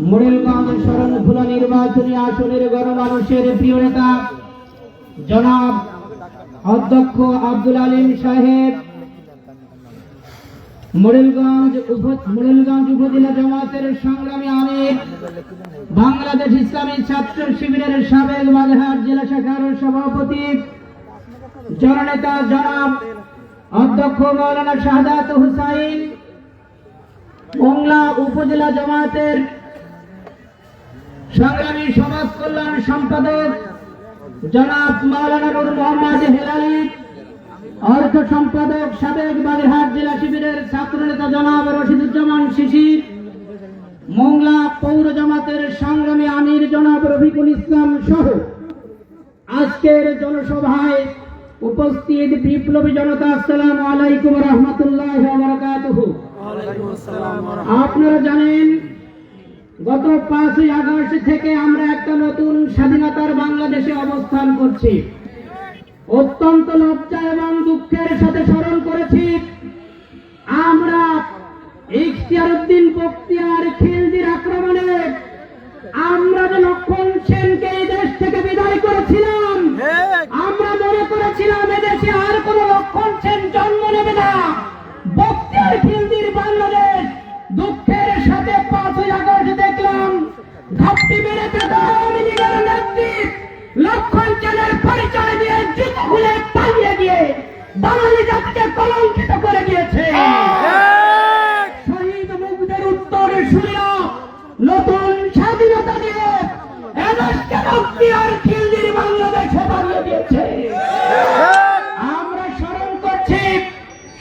মোড়েলগঞ্জ শরণখোলা নির্বাচনী আসনের গণমানুষের প্রিয় নেতা, জনাব অধ্যক্ষ আব্দুল আলিম সাহেব। মোড়েলগঞ্জ উপ- মোড়েলগঞ্জ উপজেলা জামাতের সংগ্রামী আমির, বাংলাদেশ ইসলামী ছাত্র শিবিরের সাবেক বাগেরহাট জেলা শাখার সভাপতি, জননেতা জনাব অধ্যক্ষ মৌলানা শাহাদাত হুসাইন মংলা উপজেলা জামায়াতের সংগ্রামী সমাজ কল্যাণ সম্পাদক জনাব মাওলানা নুর মোহাম্মদ হেলালি অর্থ সম্পাদক সাবেক বাগেরহাট জেলা শিবিরের ছাত্র নেতা জনাব রশিদুজ্জামান শিশির, মংলা পৌর জামাতের সংগ্রামী আমির জনাব রফিকুল ইসলাম সহ আজকের জনসভায় উপস্থিত বিপ্লবী জনতা, আসসালামু আলাইকুম রহমতুল্লাহ বারাকাতুহু। আপনারা জানেন গত পাঁচই আগস্ট থেকে আমরা একটা নতুন স্বাধীনতার বাংলাদেশে অবস্থান করছি। অত্যন্ত লজ্জা এবং দুঃখের সাথে স্মরণ করেছি আমরা ইখতিয়ার উদ্দিন বক্তিয়ার খিলজির আক্রমণে আমরা যে লক্ষণ সেনকে এই দেশ থেকে বিদায় করেছিলাম আমরা মনে করেছিলাম এদেশে আর কোন লক্ষণ সেন বাঙালি জাতিকে কলঙ্কিত করে দিয়েছে। শহীদ মুখদের উত্তরে শুনিয়া নতুন স্বাধীনতা দিয়ে এদেশকে মুক্তি আর খিলজির বাংলাদেশে বানিয়ে দিয়েছে। আমরা স্মরণ করছি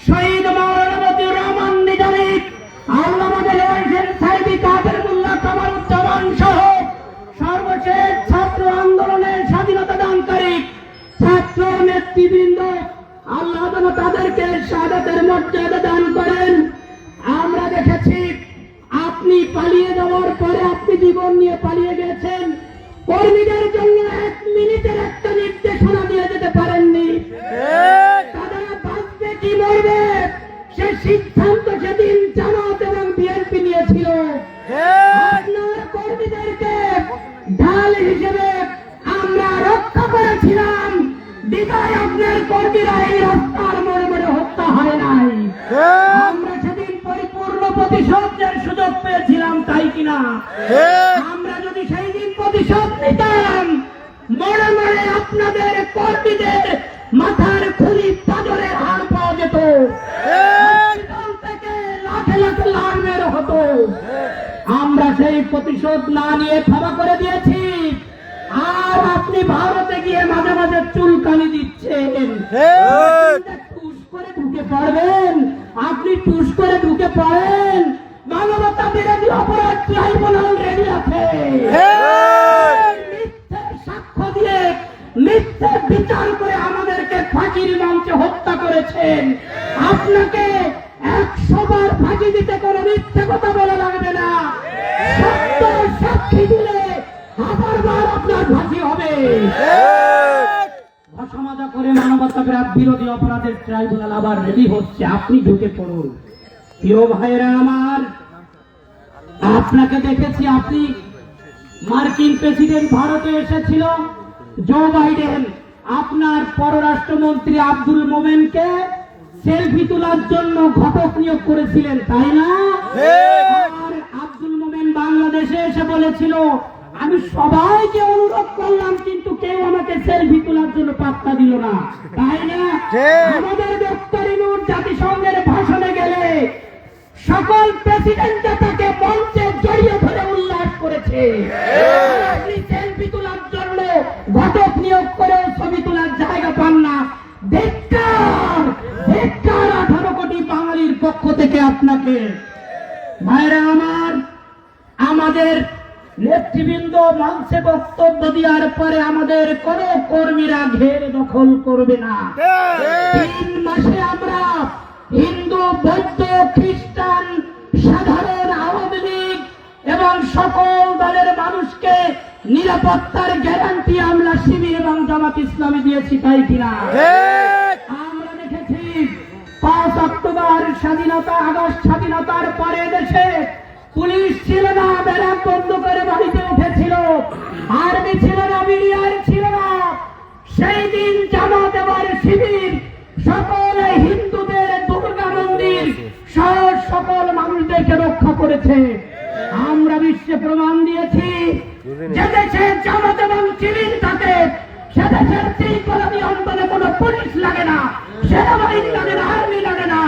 শহীদ মাওলানা মতিউর রহমান নিজামী আল্লামাদের সাহেবী কাদের মোল্লা কামারুজ্জামান সহ সর্বশেষ ছাত্র আন্দোলনের স্বাধীনতা দানকারী ছাত্র নেতৃবৃন্দ আল্লাহ তাদেরকে শাহাদাতের মর্যাদা দান করেন। আমরা দেখেছি, আপনি পালিয়ে যাওয়ার পরে আপনি জীবন নিয়ে পালিয়ে গেছেন কর্মীদের জন্য এক মিনিটের একটা নির্দেশনা দিয়ে যেতে পারেননি। তারা বাঁচবে কি মরবে, সে সিদ্ধান্ত সেদিন জামাত এবং বিএনপি নিয়েছিল। আপনার কর্মীদেরকে ঢাল হিসেবে আমরা রক্ষা করেছিলাম। বিদায় আপনার কর্মীরা এই রাস্তার মনে মনে হত্যা হয় নাই। আমরা সেদিন পরিপূর্ণ প্রতিশোধের সুযোগ পেয়েছিলাম তাই কিনা আমরা যদি সেই দিন প্রতিশোধ নিতাম মনে মনে আপনাদের কর্মীদের মাথার খুলি পাজরের হার পাওয়া যেত। থেকে লাখে লাখ বের হতো। আমরা সেই প্রতিশোধ না নিয়ে ক্ষমা করে দিয়েছি। আর আপনি ভারতে গিয়ে মাঝে মাঝে চুলকানি দিচ্ছেন। টুস করে ঢুকে পড়বেন আপনি টুস করে ঢুকে পড়েন মানবতা বিরোধী অপরাধ ট্রাইব্যুনাল রেডি আছে। মিথ্যে সাক্ষ্য দিয়ে মিথ্যে বিচার করে আমাদেরকে ফাঁকির মঞ্চে হত্যা করেছেন। আপনাকে একশো বার ফাঁকি দিতে কোনো মিথ্যে কথা বলা লাগবে না। সত্য সাক্ষী দিলে হাজার বার আপনার ফাঁকি হবে। অসমাজা করে মানবতা বিরোধী অপরাধের ট্রাইব্যুনাল আবার রেডি হচ্ছে। আপনি ঢুকে পড়ুন। প্রিয় ভাইরা আমার আপনাকে দেখেছি আপনি। মার্কিন প্রেসিডেন্ট ভারতে এসেছিল। জো বাইডেন আপনার পররাষ্ট্রমন্ত্রী আব্দুল মোমেনকে সেলফি তোলার জন্য ঘটক নিয়োগ করেছিলেন তাই না? আব্দুল মোমেন বাংলাদেশে এসে বলেছিল আমি সবাইকে অনুরোধ করলাম কিন্তু কেউ আমাকে সেলফি তোলার জন্য পাত্তা দিল না। তাই না? আমাদের ইনুর জাতিসংঘের ভাষণে গেলে সকল প্রেসিডেন্ট তাকে মঞ্চে জড়িয়ে ধরে উল্লাস করেছে। সেলফি তোলার জন্য ঘটক নিয়োগ করে ছবি তোলার জায়গা পান না। ধিক্কার ধিক্কার আঠারো কোটি বাঙালির পক্ষ থেকে আপনাকে ভাইরা আমার আমাদের নেতৃবৃন্দ মঞ্চে বক্তব্য দেওয়ার পরে আমাদের কোন কর্মীরা ঘের দখল করবে না। তিন মাসে আমরা হিন্দু, বৌদ্ধ, খ্রিস্টান, সাধারণ আওয়ামী লীগ এবং সকল দলের মানুষকে নিরাপত্তার গ্যারান্টি আমরা শিবির এবং জামাত ইসলামে দিয়েছি, তাই কিনা? আমরা দেখেছি পাঁচ অক্টোবর স্বাধীনতা, আগস্ট স্বাধীনতার পরে দেশে পুলিশ মিডিয়ার ছিল না সেই দিন জামাত এবার শিবির সকল হিন্দুদের দুর্গা মন্দির সকল মানুষদেরকে রক্ষা করেছে। আমরা বিশ্বে প্রমাণ দিয়েছি যে দেশে জামাত এবং শিবির থাকে সে দেশের ত্রিকোণামি অঞ্চলে কোনো পুলিশ লাগে না সেনাবাহিনী লাগে না আর্মি লাগে না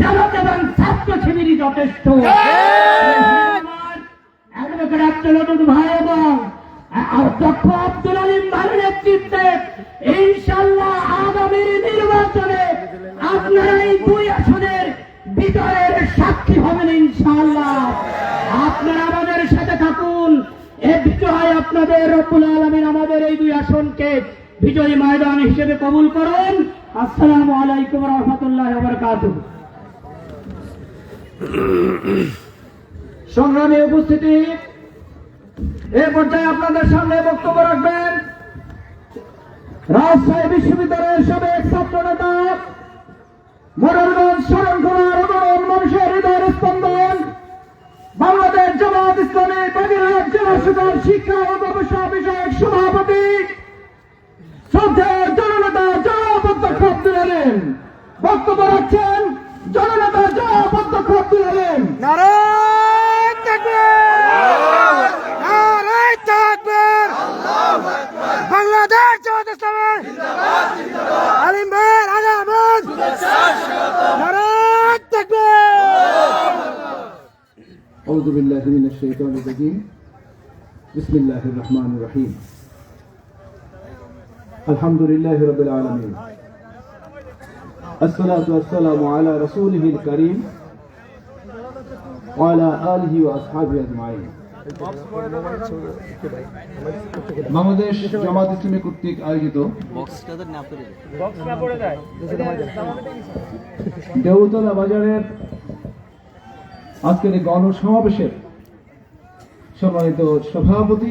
জামাত এবং ছাত্র শিবিরই যথেষ্ট। ভাই এবং অধ্যক্ষ আব্দুল আলিম ভাইয়ের নেতৃত্বে আগামী নির্বাচনে আপনারা এই দুই আসনের বিজয়ের সাক্ষী হবেন ইনশাল্লাহ আপনারা আমাদের সাথে থাকুন। এ বিজয় আপনাদের রব্বুল আলমিন আমাদের এই দুই আসনকে বিজয়ী ময়দান হিসেবে কবুল করুন। আসসালামু আলাইকুম রহমতুল্লাহ বরকাতুহ। সংগ্রামী উপস্থিতি, এ পর্যায়ে আপনাদের সামনে বক্তব্য রাখবেন রাজশাহী বিশ্ববিদ্যালয়ের সাবেক ছাত্র নেতা মোরারগঞ্জ শরণখোলার অগণন মানুষের হৃদয়ের স্পন্দন। বাংলাদেশ জামাত ইসলামী বাগেরহাট জেলা সুগার শিক্ষা ও ব্যবসা বিষয়ক সভাপতি শ্রদ্ধেয় জননেতা জয়াবদ্ধ আব্দুল আলেম। বক্তব্য রাখছেন জননেতা জয়াবদ্ধ আব্দুল আলেম। নারায় জামাত ইসলামী আলিম ভাই রাজা আহমদ নারায় তাকবীর أعوذ بالله من الشيطان الرجيم بسم الله الرحمن الرحيم الحمد لله رب العالمين الصلاة والسلام على رسوله الكريم وعلى آله وأصحابه أجمعين বাংলাদেশ জামাত ইসলামী কর্তৃক আয়োজিত দেউতলা বাজারের আজকের এই গণসমাবেশের সম্মানিত সভাপতি